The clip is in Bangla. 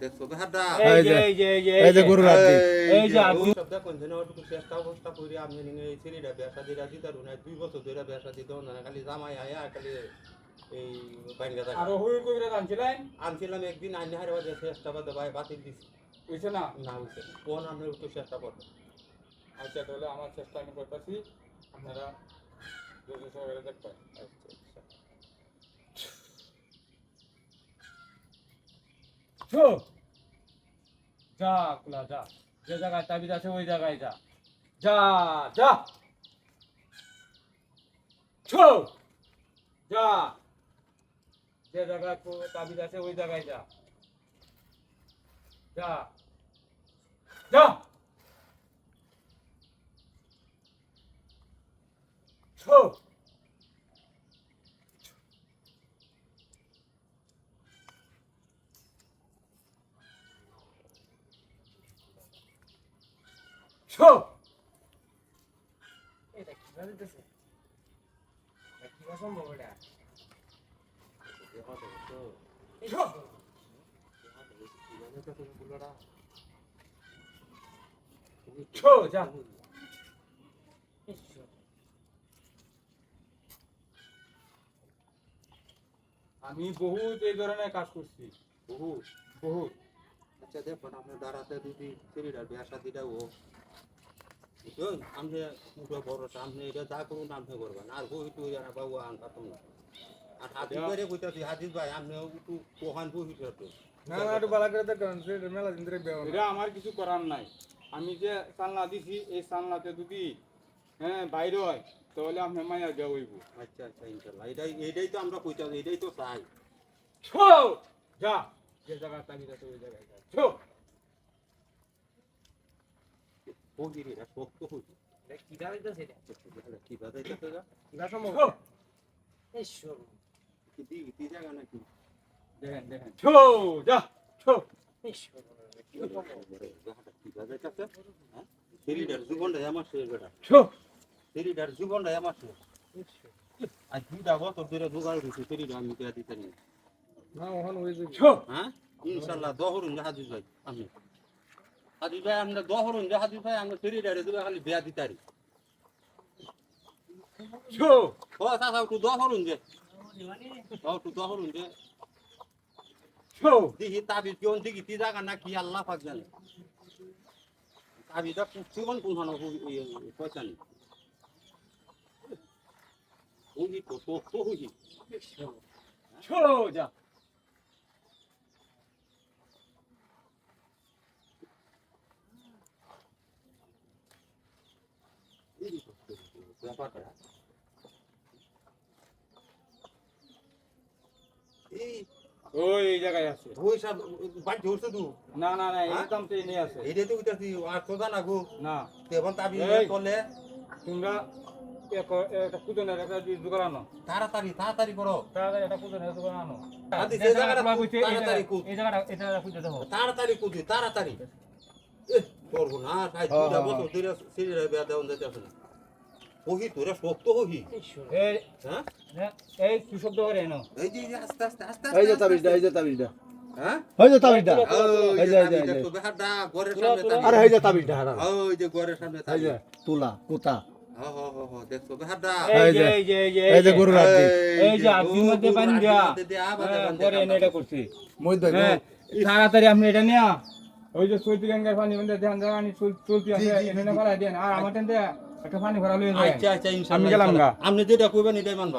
দেখছ? বেহারটা এই যে এই যে এই যে এই যে গরুর হাড্ডি। এই যে আপনি শব্দ কোনছে না ওটুকু চেষ্টা অবস্থা করি আমি নিয়ে এই ছেলেটা ব্যবসা দিয়ে রাজি তার দুই বছর ধরে ব্যবসা দিতে না খালি জামাই আয়া খালি এই বাইঙ্গা থাকা আরও হুই আনছিলেন আনছিলাম একদিন আইনে চেষ্টা বাদে ভাই বাতিল দিছি। বুঝছে না? না হইছে। কোন আমি একটু চেষ্টা করব আচ্ছা তাহলে আমার চেষ্টা আমি করতেছি আপনারা দেখবেন। যা কুলা, যা। যে জায়গায় তাবিজ আছে, ওই জায়গায় যা। যা যা। ছো যা। যে জায়গায় তাবিজ আছে, ওই জায়গায় যা। যা। যা। ছো এটা কীভাবে দিতেছে এটা কীভাবে সম্ভব এটা? যা। আমি বহুত এই ধরনের কাজ করছি। বহুত বহুত। আচ্ছা দেখুন আপনার দাঁড়াতে যদি ছেলেটার ব্যবসা দিটা ও বুঝলেন আপনি উঠে বড় আপনি এটা যা করুন আপনি করবেন আর বই তুই আর বাবু আন পাতাম না। আর হাজির করে কইতাছি ভাই আপনি একটু কোহান বই না না একটু বালা করে দেখেন মেলা দিন ধরে বেও এটা আমার কিছু করার নাই। আমি যে চালনা দিছি এই চালনাতে যদি হ্যাঁ বাইরে হয় তাহলে আপনি মায়া দেওয়া হইব। আচ্ছা আচ্ছা ইনশাল্লাহ। এটাই এটাই তো আমরা কইতাছি এটাই তো চাই। ছো! যা। যে তাবিজ আছে ওই জায়গায় যা। ছো বহির শক্ত হইছে এটা কীভাবে দিতেছে এটা কি বাজাইতে যা কীভাবে সম্ভব? ছো! ঈশ্বর কি দি কি জায়গা নাকি? দেখেন দেখেন। ছো! যা ছো! ঈশ্বর কীভাবে সম্ভব হ্যাঁ? ছেলেটার জীবনটা আমার শেষ বেটা। ছো! ছেলেটার জীবনটা আমার শেষ আর দুইটা বছর ধরে জোগাড় হয়েছে ছেলেটা আমি পেয়ে দিতে নিই। না ওখান হয়ে যাবে ছো! হ্যাঁ? ইনশাল্লাহ দহরুন যে হাজির ভাই হাজির ভাই আমরা দহরুন যে হাজির ভাই আমরা ছেলেটারে দেবে খালি বেয়া দিতারি ছো ও চাচা একটু দহরুন যে। ও একটু দহরুন যে। ছো দেখি তাবিজ কেউ দেখি তি জায়গা না কি আল্লাহ পাক জানে। জীবন কোন হন পয়সা নেই হুই তো হুই ছো যা। ব্যাপারটা এই ওই এই জায়গায় আছে। ওই সব ধরছে না না না হ্যাঁ? একদম তো এই আছে এইটাই তো কইতাছি আর তো জানা গো। না। তেমন তাবি করলে তোমরা এক- একটা কুদনের একটা জোগাড় আনো। তাড়াতাড়ি তাড়াতাড়ি করো। তাড়াতাড়ি একটা কুদনের জোগাড় আনো। আদি যে জায়গাটা এই তাড়াতাড়ি কুদ। এই জায়গাটা এই জায়গাটা তাড়াতাড়ি কুদি তাড়াতাড়ি। করব না তাই হ্যাঁ, দুইটা হ্যাঁ, বছর ধরে সিরিয়াল বেয়া দেওয়া যাইতেছে না। ওহি তোরা শক্ত ওহি। এই হ্যাঁ? এই কি শব্দ করে এনো? এই যে আস্তে আস্তে আস্তে এই যে তাবিজটা এই যে তাবিজটা। হ্যাঁ? এই যে তাবিজটা। এই যে যে, এই যে, তাবিজটা এই যে। তো বেহারটা ঘরের সামনে তাবিজ। আরে এই যে তাবিজটা হারা ওই যে ঘরের সামনে তাবিজ। তুলা কুতা। তাড়াতাড়ি আপনি এটা নিয়া। ওই যে চলতি গঙ্গার পানি চলতি আছে আর আমার একটা পানি ভরা লয়ে যায়। আচ্ছা আচ্ছা ইনশাআল্লাহ আমি গেলাম গা। আপনি যেটা কইবেন এটাই মানবা